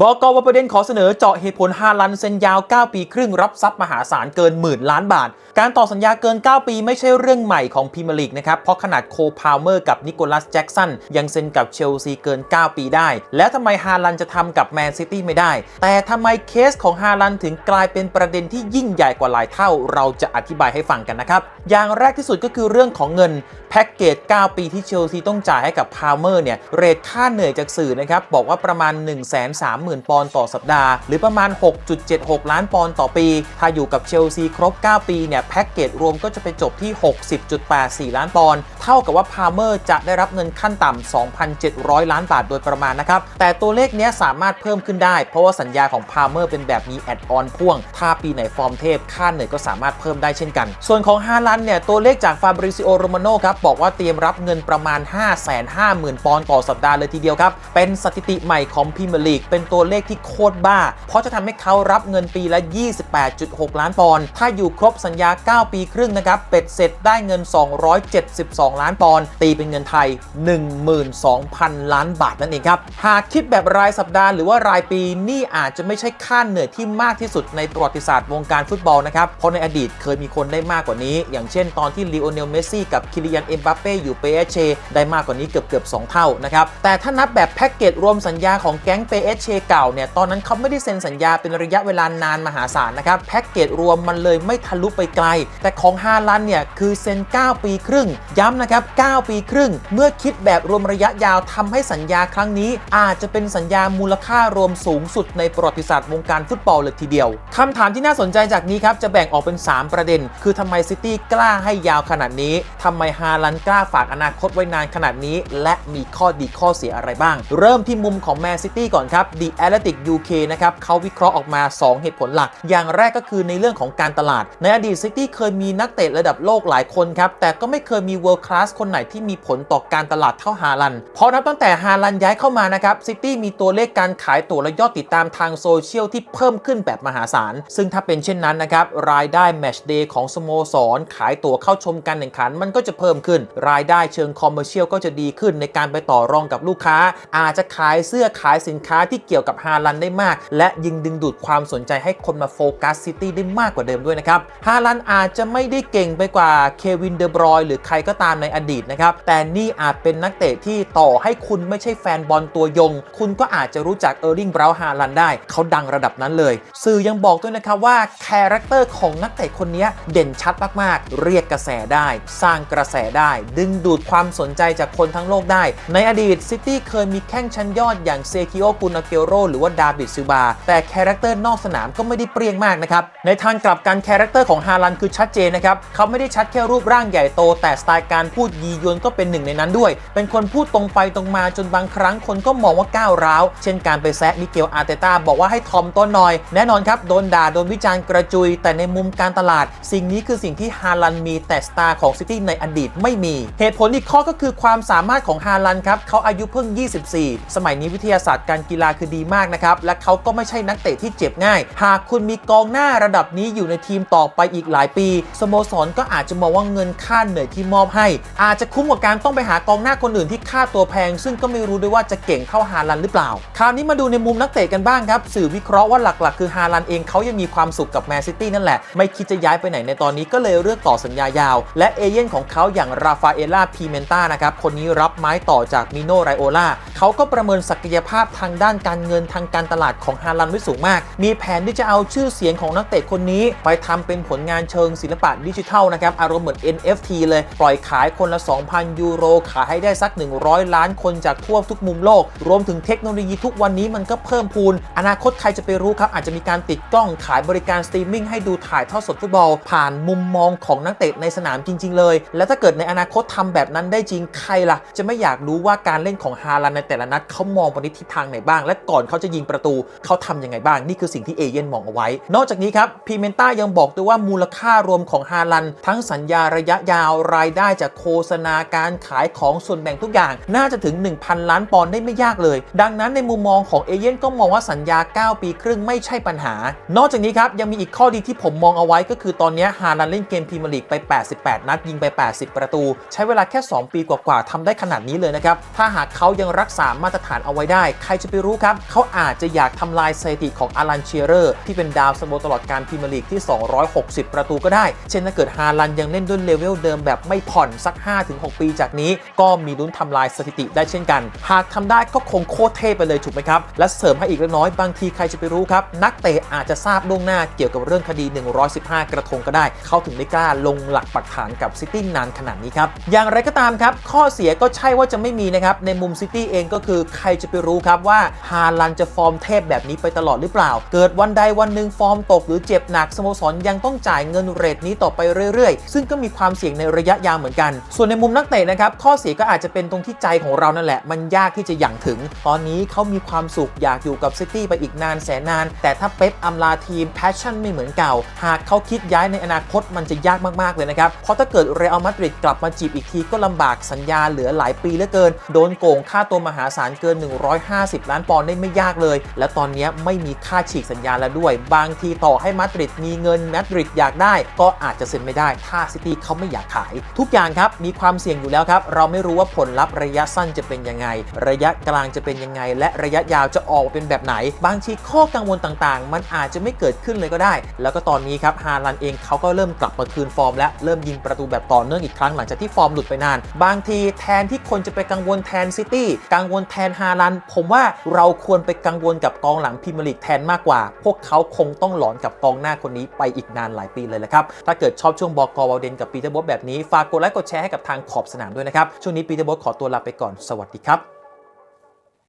บอกว่าประเด็นขอเสนอเจาะเหตุผลฮาลันเซ็นยาว 9 ปีครึ่งรับทรัพย์มหาศาลเกินหมื่นล้านบาท การต่อสัญญาเกิน 9 ปีไม่ใช่เรื่องใหม่ของพรีเมียร์ลีกนะครับ เพราะขนาดโคพาวเมอร์กับนิโคลัสแจ็กสันยังเซ็นกับเชลซีเกิน 9 ปีได้ แล้วทำไมฮาลันจะทำกับแมนซิตี้ไม่ได้ แต่ทำไมเคสของฮาลันถึงกลายเป็นประเด็นที่ยิ่งใหญ่กว่าหลายเท่า เราจะอธิบายให้ฟังกันนะครับ อย่างแรกที่สุดก็คือเรื่องของเงินแพ็กเกจ 9 ปีที่เชลซีต้องจ่ายให้กับพาวเมอร์เนี่ยเรทค่าเหนื่อยจากสื่อนะครับบอกว่าประมาณ 1 3 0 0 0 0 ปอนด์ต่อสัปดาห์ หรือประมาณ 6.76 ล้านปอนด์ต่อปี ถ้าอยู่กับเชลซีครบ 9 ปีเนี่ยแพ็กเกจรวมก็จะไปจบที่ 60.84 ล้านปอนด์เท่ากับว่าพาเมอร์จะได้รับเงินขั้นต่ำ 2,700 ล้านบาทโดยประมาณนะครับ แต่ตัวเลขเนี้ยสามารถเพิ่มขึ้นได้ เพราะว่าสัญญาของพาเมอร์เป็นแบบมีแอดออนพ่วง ถ้าปีไหนฟอร์มเทพ ค่าเหนื่อยก็สามารถเพิ่มได้เช่นกัน ส่วนของฮาลันเนี่ยตัวเลขจากฟาบริซิโอโรมาโนครับบอกว่าเตรียมรับเงินประมาณ 550,000 ปอนด์ต่อสัปดาห์เลยทีเดียวครับ เป็นสถิติใหม่ของพรีเมียร์ลีกเป็นตัวเลขที่โคตรบ้า เพราะจะทำให้เขารับเงินปีละ 28.6 ล้านปอนด์ถ้าอยู่ครบสัญญา 9 ปีครึ่งนะครับ เป็ดเสร็จได้เงิน 272 ล้านปอนด์ตีเป็นเงินไทย 12,000 ล้านบาทนั่นเองครับ หากคิดแบบรายสัปดาห์หรือว่ารายปีนี่อาจจะไม่ใช่ค่าเหนื่อยที่มากที่สุดในประวัติศาสตร์วงการฟุตบอลนะครับ เพราะในอดีตเคยมีคนได้มากกว่านี้ อย่างเช่นตอนที่ลีโอเนล เมสซี่กับคิลิยัน เอ็มบัปเป้อยู่เปเชได้มากกว่านี้เกือบเกือบ2เท่านะครับ แต่ถ้านับแบบแพ็กเกจรวมสัญญาของแก๊งเปเชเก่าเนี่ยตอนนั้นเขาไม่ได้เซ็นสัญญาเป็นระยะเวลานานมหาศาลนะครับแพ็กเกจรวมมันเลยไม่ทะลุไปไกล แต่ของฮาลันเนี่ยคือเซ็น 9 ปีครึ่ง ย้ำนะครับ 9 ปีครึ่ง เมื่อคิดแบบรวมระยะยาวทำให้สัญญาครั้งนี้ อาจจะเป็นสัญญามูลค่ารวมสูงสุดในประวัติศาสตร์วงการฟุตบอลเลยทีเดียวคำถามที่น่าสนใจจากนี้ครับจะแบ่งออกเป็น 3 ประเด็น คือทำไมซิตี้กล้าให้ยาวขนาดนี้ทำไมฮาลันกล้าฝากอนาคตไว้นานขนาดนี้ และมีข้อดีข้อเสียอะไรบ้าง เริ่มที่มุมของแมนซิตี้ก่อนครับ The Athletic UK นะครับเขาวิเคราะห์ออกมา 2 เหตุผลหลัก อย่างแรกก็คือในเรื่องของการตลาด ในอดีตซิตี้เคยมีนักเตะระดับโลกหลายคนครับ แต่ก็ไม่เคยมี world class คนไหนที่มีผลต่อการตลาดเท่าฮาลัน เพราะนับตั้งแต่ฮาลันย้ายเข้ามานะครับซิตี้มีตัวเลขการขายตั๋วและยอดติดตามทางโซเชียลที่เพิ่มขึ้นแบบมหาศาล ซึ่งถ้าเป็นเช่นนั้นนะครับรายได้แมชเดย์ของสโมสร ขายตั๋วเข้าชมการแข่งขันมันก็จะเพิ่มขึ้น รายได้เชิงคอมเมอร์เชียลก็จะดีขึ้นในการไปต่อรองกับลูกค้า อาจจะขายเสื้อขายสินค้าที่เกี่ยวกับฮาลันได้มาก และยิงดึงดูดความสนใจให้คนมาโฟกัสซิตี้ได้มากกว่าเดิมด้วยนะครับฮาลันอาจจะไม่ได้เก่งไปกว่าเควินเดบรอยหรือใครก็ตามในอดีตนะครับแต่นี่อาจเป็นนักเตะที่ต่อให้คุณไม่ใช่แฟนบอลตัวยง คุณก็อาจจะรู้จักเออร์ลิงเบรห์ฮาลันได้ เขาดังระดับนั้นเลย สื่อยังบอกด้วยนะครับว่าคาแรคเตอร์ของนักเตะคนนี้เด่นชัดมากๆ เรียกกระแสได้ สร้างกระแสได้ ดึงดูดความสนใจจากคนทั้งโลกได้ ในอดีตซิตี้เคยมีแข้งชั้นยอดอย่างเซคิโอกุนาเกโรหรือว่าดาบิดซิบาแต่คาแรคเตอร์นอกสนามก็ไม่ได้เปรี้ยงมากนะครับในทางกลับกันคาแรคเตอร์ของฮาลันคือชัดเจนนะครับเขาไม่ได้ชัดแค่รูปร่างใหญ่โต แต่สไตล์การพูดยียวนก็เป็นหนึ่งในนั้นด้วย เป็นคนพูดตรงไปตรงมาจนบางครั้งคนก็มองว่าก้าวร้าว เช่นการไปแซะมิเกลอาร์เตต้าบอกว่าให้ทอมต้นหน่อย แน่นอนครับ โดนด่าโดนวิจารณ์กระจุย แต่ในมุมการตลาด สิ่งนี้คือสิ่งที่ฮาลันมีแต่สตาร์ของซิตี้ในอดีตไม่มี เหตุผลอีกข้อก็คือความสามารถของฮาลันครับเขาอายุเพิ่ง 24 สมัยนี้วิทยาศาสตร์การกีฬาคือดีมากนะครับ และเขาก็ไม่ใช่นักเตะที่เจ็บง่าย หากคุณมีกองหน้าระดับนี้อยู่ในทีมต่อไปอีกหลายปี สโมสรก็อาจจะมองว่าเงินค่าเหนื่อยที่มอบให้ อาจจะคุ้มกว่าการต้องไปหากองหน้าคนอื่นที่ค่าตัวแพง ซึ่งก็ไม่รู้ด้วยว่าจะเก่งเท่าฮาลันหรือเปล่า คราวนี้มาดูในมุมนักเตะกันบ้างครับ สื่อวิเคราะห์ว่าหลักๆ คือฮาลันเองเขายังมีความสุขกับแมนซิตี้นั่นแหละ ไม่คิดจะย้ายไปไหนในตอนนี้ก็เลยเลือกต่อสัญญายาว และเอเย่นของเขาอย่างราฟาเอล่าพีเมนตานะครับคนนี้รับไม้ต่อจากมิโนไรโอล่าเขาก็ประเมินศักยภาพทางด้านการเงินทางการตลาดของฮาลันไว้สูงมาก มีแผนที่จะเอาชื่อเสียงของนักเตะคนนี้ ไปทำเป็นผลงานเชิงศิลปะดิจิทัลนะครับ อารมณ์เหมือน NFT เลย ปล่อยขายคนละ 2,000 ยูโร ขายให้ได้สัก 100 ล้านคนจากทั่วทุกมุมโลก รวมถึงเทคโนโลยีทุกวันนี้มันก็เพิ่มพูน อนาคตใครจะไปรู้ครับ อาจจะมีการติดกล้องขายบริการสตรีมมิ่งให้ดูถ่ายทอดสดฟุตบอล ผ่านมุมมองของนักเตะในสนามจริง ๆ เลย และถ้าเกิดในอนาคตทำแบบนั้นได้จริงใครล่ะ จะไม่อยากรู้ว่าการเล่นของฮาลันในแต่ละนัดเขามองไปในทิศทางไหนบ้าง และกอนเขาจะยิงประตูเขาทำยังไงบ้าง นี่คือสิ่งที่เอเย่นมองเอาไว้ นอกจากนี้ครับพีเมนต้ายังบอกด้วยว่ามูลค่ารวมของฮาลัน ทั้งสัญญาระยะยาวรายได้จากโฆษณาการขายของส่วนแบ่งทุกอย่าง น่าจะถึง 1,000 ล้านปอนด์ได้ไม่ยากเลย ดังนั้นในมุมมองของเอเย่นก็มองว่าสัญญา 9 ปีครึ่งไม่ใช่ปัญหา นอกจากนี้ครับยังมีอีกข้อดีที่ผมมองเอาไว้ก็คือตอนนี้ฮาลันเล่นเกมพรีเมียร์ลีกไป 88 นัดยิงไป 80 ประตู ใช้เวลาแค่ 2 ปีกว่าๆทำได้ขนาดนี้เลยนะครับถ้าหากเขายังรักษามาตรฐานเอาไว้ได้ ใครจะไปรู้ครับเขาอาจจะอยากทำลายสถิติของอารันเชียเรอร์ที่เป็นดาวซันโวตลอดการพรีเมียร์ลีกที่ 260 ประตูก็ได้ เช่นถ้าเกิดฮาลันยังเล่นด้วยเลเวลเดิมแบบไม่ผ่อนสัก 5-6 ปีจากนี้ ก็มีลุ้นทำลายสถิติได้เช่นกัน หากทำได้ก็คงโคตรเท่ไปเลยถูกไหมครับ และเสริมให้อีกเล็กน้อยบางทีใครจะไปรู้ครับ นักเตะอาจจะทราบล่วงหน้าเกี่ยวกับเรื่องคดี 115 กระทงก็ได้ เขาถึงได้กล้าลงหลักปักฐานกับซิตี้นานขนาดนี้ครับอย่างไรก็ตามครับข้อเสียก็ใช่ว่าจะไม่มีนะครับในมุมซิตี้เองก็คือใครจะไปรู้ครับว่าฮาลันจะฟอร์มเทพแบบนี้ไปตลอดหรือเปล่า เกิดวันใดวันหนึ่งฟอร์มตกหรือเจ็บหนักสโมสรยังต้องจ่ายเงินเรทนี้ต่อไปเรื่อยๆ ซึ่งก็มีความเสี่ยงในระยะยาวเหมือนกัน ส่วนในมุมนักเตะนะครับข้อเสียก็อาจจะเป็นตรงที่ใจของเรานั่นแหละ มันยากที่จะหยั่งถึง ตอนนี้เขามีความสุขอยากอยู่กับซิตี้ไปอีกนานแสนนาน แต่ถ้าเป๊ปอำลาทีมแพชชั่นไม่เหมือนเก่า หากเขาคิดย้ายในอนาคตมันจะยากมากๆเลยนะครับ เพราะถ้าเกิดเรอัลมาดริดกลับมาจีบอีกทีก็ลำบากสัญญาเหลือหลายปีเหลือเกิน โดนโกงค่าตัวมหาศาลเกิน 150 ล้านปอนด์ได้ไม่ยากเลย และตอนนี้ไม่มีค่าฉีกสัญญาแล้วด้วย บางทีต่อให้มาดริดมีเงินมาดริดอยากได้ ก็อาจจะเซ็นไม่ได้ ถ้าซิตี้เขาไม่อยากขาย ทุกอย่างครับมีความเสี่ยงอยู่แล้วครับ เราไม่รู้ว่าผลลัพธ์ระยะสั้นจะเป็นยังไง ระยะกลางจะเป็นยังไง และระยะยาวจะออกเป็นแบบไหน บางทีข้อกังวลต่างๆ มันอาจจะไม่เกิดขึ้นเลยก็ได้ แล้วก็ตอนนี้ครับฮาลันเองเขาก็เริ่มกลับมาคืนฟอร์ม และเริ่มยิงประตูแบบต่อเนื่องอีกครั้งหลังจากที่ฟอร์มหลุดไปนาน บางทีแทนที่คนจะไปกังวลแทนซิตี้กังวลแทนฮาลันผมว่าเราควรควรไปกังวลกับกองหลังพิมลิกแทนมากกว่า พวกเขาคงต้องหลอนกับกองหน้าคนนี้ไปอีกนานหลายปีเลยแหละครับ ถ้าเกิดชอบช่วงบอกวอลเดนกับปีเตอร์บอสแบบนี้ ฝากกดไลค์กดแชร์ให้กับทางขอบสนามด้วยนะครับ ช่วงนี้ปีเตอร์บอสขอตัวลาไปก่อน สวัสดีครับ